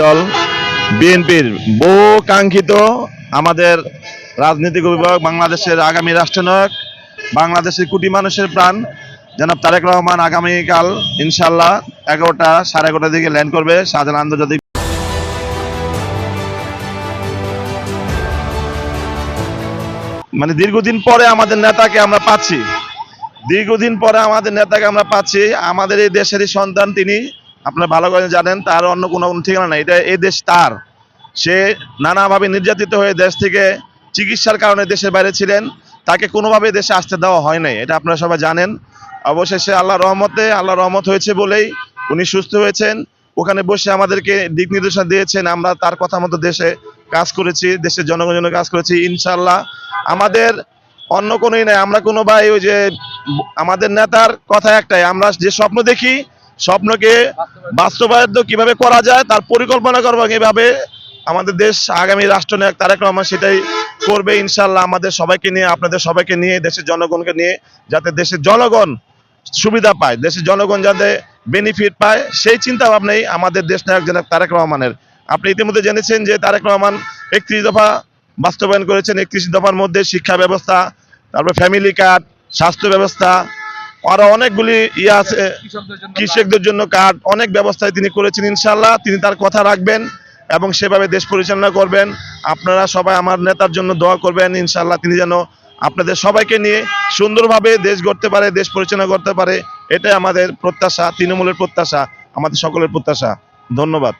দল বিএনপির বহু কাঙ্ক্ষিত আমাদের রাজনৈতিক অভিভাবক, বাংলাদেশের আগামী রাষ্ট্রনায়ক, বাংলাদেশের কোটি মানুষের প্রাণ। জনাব তারেক রহমান আগামীকাল ইনশাল্লাহ এগারোটা, সাড়ে এগারোটার দিকে ল্যান্ড করবে শাহজাহান আন্তর্জাতিক মানে দীর্ঘদিন পরে আমাদের নেতাকে আমরা পাচ্ছি। দীর্ঘদিন পরে আমাদের নেতাকে আমরা পাচ্ছি। আমাদের এই দেশেরই সন্তান তিনি, আপনারা ভালো করে জানেন, তার অন্য কোনো ঠিকানা নাই। এটা এই দেশ তার। সে নানাভাবে নির্যাতিত হয়ে দেশ থেকে চিকিৎসার কারণে দেশের বাইরে ছিলেন। তাকে কোনোভাবে দেশে আসতে দেওয়া হয় নাই, এটা আপনারা সবাই জানেন। অবশেষে আল্লাহ রহমতে আল্লাহ রহমত হয়েছে বলেই উনি সুস্থ হয়েছেন। ওখানে বসে আমাদেরকে দিক নির্দেশনা দিয়েছেন। আমরা তার কথা মতো দেশে কাজ করেছি, দেশের জনগণের জন্য কাজ করেছি ইনশাল্লাহ আমাদের অন্য কোনোই নাই, আমরা কোনো ভাই ওই যে, আমাদের নেতার কথা একটাই, আমরা যে স্বপ্ন দেখি, স্বপ্নকে বাস্তবায়িত কীভাবে করা যায়, তার পরিকল্পনা করব কীভাবে আমাদের দেশ আগামী রাষ্ট্র রাষ্ট্রনায়ক তারেক রহমান সেটাই করবে ইনশাল্লাহ আমাদের সবাইকে নিয়ে, আপনাদের সবাইকে নিয়ে, দেশের জনগণকে নিয়ে, যাতে দেশের জনগণ সুবিধা পায়, দেশের জনগণ যাতে বেনিফিট পায়, সেই চিন্তা ভাবনাই আমাদের দেশ নায়ক জনক তারেক রহমানের। আপনি ইতিমধ্যে জেনেছেন যে তারেক রহমান একত্রিশ দফা বাস্তবায়ন করেছেন, একত্রিশ দফার মধ্যে শিক্ষা ব্যবস্থা, তারপর ফ্যামিলি কার্ড স্বাস্থ্য ব্যবস্থা, আরও অনেকগুলি ইয়ে আছে, কৃষকদের জন্য কার্ড অনেক ব্যবস্থায় তিনি করেছেন। ইনশাল্লাহ তিনি তার কথা রাখবেন এবং সেভাবে দেশ পরিচালনা করবেন। আপনারা সবাই আমার নেতার জন্য দোয়া করবেন। ইনশাল্লাহ তিনি যেন আপনাদের সবাইকে নিয়ে সুন্দরভাবে দেশ গড়তে পারে, দেশ পরিচালনা করতে পারে, এটাই আমাদের প্রত্যাশা, তৃণমূলের প্রত্যাশা, আমাদের সকলের প্রত্যাশা। ধন্যবাদ।